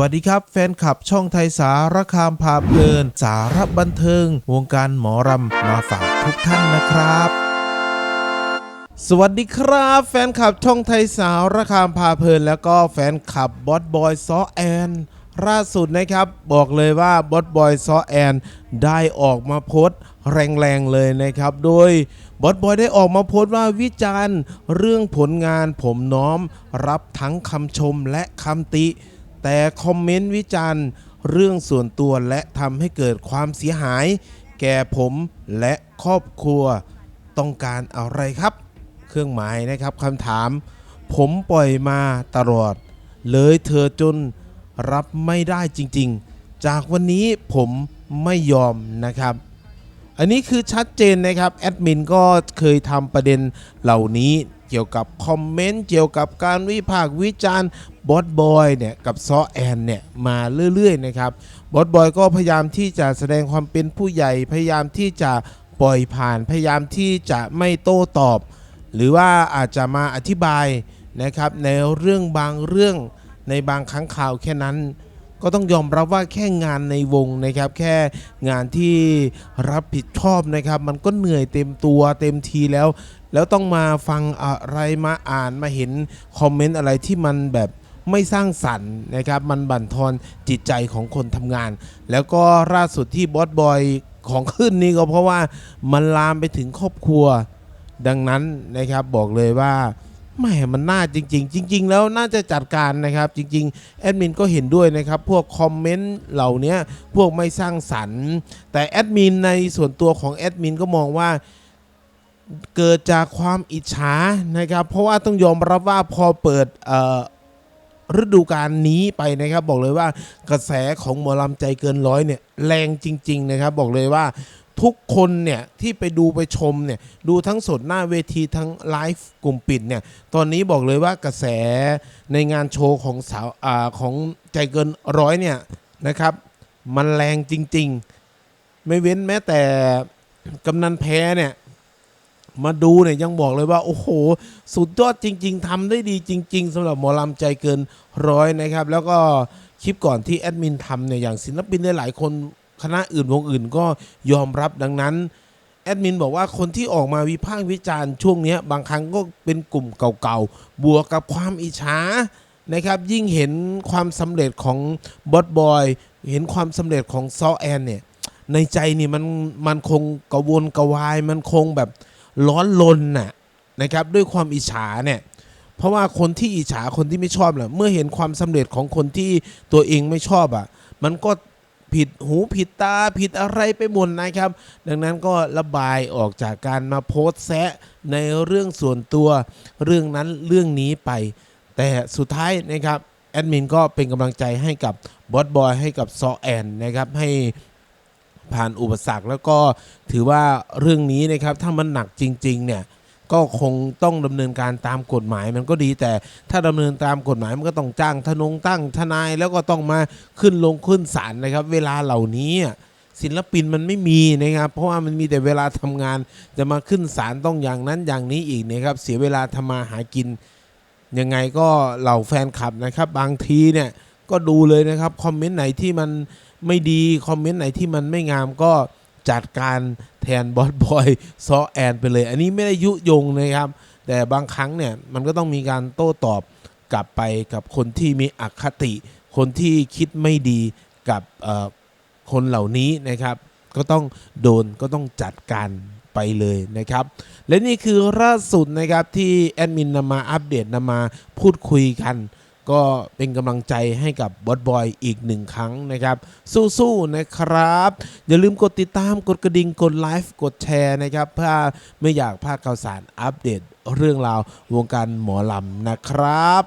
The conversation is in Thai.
วัสดีครับ แฟนคลับช่องไทยสารคามพาเพลิน สารบันเทิง วงการหมอรำมาฝากทุกท่านนะครับสวัสดีครับ แฟนคลับช่องไทยสารคามพาเพลิน แล้วก็แฟนคลับบอสบอยซอแอนล่าสุดนะครับ บอกเลยว่าบอสบอยซอแอนได้ออกมาโพสต์แรงๆเลยนะครับ โดยบอสบอยได้ออกมาโพสต์ว่าวิจารณ์ เรื่องผลงานผมน้อม รับทั้งคำชมและคำติ แต่คอมเมนต์วิจารณ์เรื่องส่วนตัวและทำให้เกิดความเสียหาย แก่ผมและครอบครัวต้องการอะไรครับ เครื่องหมายนะครับคำถาม ผมปล่อยมาตลอด เลยเธอจนรับไม่ได้จริงๆ จากวันนี้ผมไม่ยอมนะครับ อันนี้คือชัดเจนนะครับ แอดมินก็เคยทำประเด็นเหล่านี้ เกี่ยวกับคอมเมนต์เกี่ยวกับการวิพากษ์วิจารณ์บอสบอยเนี่ยกับซอแอนเนี่ยมาเรื่อยๆนะครับบอสบอยก็พยายามที่จะแสดงความเป็นผู้ใหญ่พยายามที่จะปล่อยผ่านพยายามที่จะไม่โต้ตอบ หรือว่าอาจจะมาอธิบายนะครับในเรื่องบางเรื่องในบางครั้งข่าวแค่นั้น ก็ต้องยอมรับว่าแค่งานในวงนะครับ แค่งานที่รับผิดชอบนะครับ มันก็เหนื่อยเต็มตัวเต็มทีแล้ว แล้วต้องมาฟังอะไรมาอ่านมาเห็นคอมเมนต์อะไรที่มันแบบไม่สร้างสรรค์นะครับ มันบั่นทอนจิตใจของคนทำงาน แล้วก็ล่าสุดที่บอสบอยของขึ้นนี่ก็เพราะว่ามันลามไปถึงครอบครัว ดังนั้นนะครับบอกเลยว่าแม่มันน่าจริง ๆ จริง ๆ แล้วน่าจะจัดการนะครับ จริง ๆ แอดมินก็เห็นด้วยนะครับ พวกคอมเมนต์เหล่านี้พวกไม่สร้างสรรค์ แต่แอดมินในส่วนตัวของแอดมินก็มองว่า เกิดจากความอิจฉานะครับ เพราะว่าต้องยอมรับว่าพอเปิดฤดูกาลนี้ไปนะครับ บอกเลยว่ากระแสของหมอลำใจเกินร้อยเนี่ยแรงจริง ๆ นะครับ บอกเลยว่าทุกคนเนี่ยที่ไปดูไปชมเนี่ยดูทั้งสดหน้าเวทีทั้งไลฟ์กลุ่มปิดเนี่ยตอนนี้บอกเลยว่ากระแสในงานโชว์ของสาวอาของใจเกินร้อยเนี่ยนะครับ มันแรงจริง ๆ ไม่เว้นแม้แต่กำนันแพ้เนี่ย มาดูเนี่ยยังบอกเลยว่า โอ้โห สุดยอดจริง ๆทำได้ดีจริง ๆสำหรับหมอลำใจเกินร้อยนะครับ แล้วก็คลิปก่อนที่แอดมินทำเนี่ยอย่างศิลปินหลายๆคนคณะอื่นวงอื่นก็ยอมรับดังนั้นแอดมินบอกว่าคนที่ออกมาวิพากษ์วิจารณ์ช่วงนี้บางครั้งก็เป็นกลุ่มเก่าๆ บวกกับความอิจฉานะครับยิ่งเห็นความสำเร็จของบอสบอยเห็นความสำเร็จของซอแอนเนี่ยในใจนี่มันมันคงกระวนกระวายมันคงแบบ ร้อนลนน่ะนะครับด้วยความอิจฉาเนี่ยเพราะว่าคนที่อิจฉาคนที่ไม่ชอบแหละเมื่อเห็นความสำเร็จของคนที่ตัวเองไม่ชอบอะมันก็ผิดหูผิดตาผิดอะไรไปหมดนะครับ ดังนั้นก็ระบายออกจากการมาโพสแซะในเรื่องส่วนตัวเรื่องนั้นเรื่องนี้ไป แต่สุดท้ายนะครับแอดมินก็เป็นกำลังใจให้กับบอสบอยให้กับซอแอนนะครับให้ ผ่านอุปสรรค แล้วก็ถือว่าเรื่องนี้นะครับถ้ามันหนักจริง ๆ เนี่ยก็คงต้องดำเนินการตามกฎหมายมันก็ดี แต่ถ้าดำเนินตามกฎหมายมันก็ต้องจ้างทนงตั้งทนายแล้วก็ต้องมาขึ้นลงขึ้นศาลนะครับ เวลาเหล่านี้ศิลปินมันไม่มีนะครับ เพราะว่ามันมีแต่เวลาทำงานจะมาขึ้นศาลต้องอย่างนั้นอย่างนี้อีกนะครับ เสียเวลาทำมาหากินยังไงก็เหล่าแฟนคลับนะครับ บางทีเนี่ย ก็ดูเลยนะครับคอมเมนต์ไหนที่มันไม่ดีคอมเมนต์ไหนที่มันไม่งามก็จัดการแทนบอสบอยซอแอนไปเลย อันนี้ไม่ได้ยุยงนะครับ แต่บางครั้งเนี่ยมันก็ต้องมีการโต้ตอบกลับไปกับคนที่มีอคติ คนที่คิดไม่ดีกับคนเหล่านี้นะครับ ก็ต้องโดนก็ต้องจัดการไปเลยนะครับ และนี่คือล่าสุดนะครับที่แอดมินนำมาอัปเดตนำมาพูดคุยกัน ก็เป็นกำลังใจให้กับบอสบอยอีกหนึ่งครั้งนะครับ สู้ๆนะครับ อย่าลืมกดติดตามกดกระดิ่งกดไลฟ์กดแชร์นะครับเพื่อไม่อยากพลาดข่าวสารอัปเดตเรื่องราววงการหมอลำนะครับ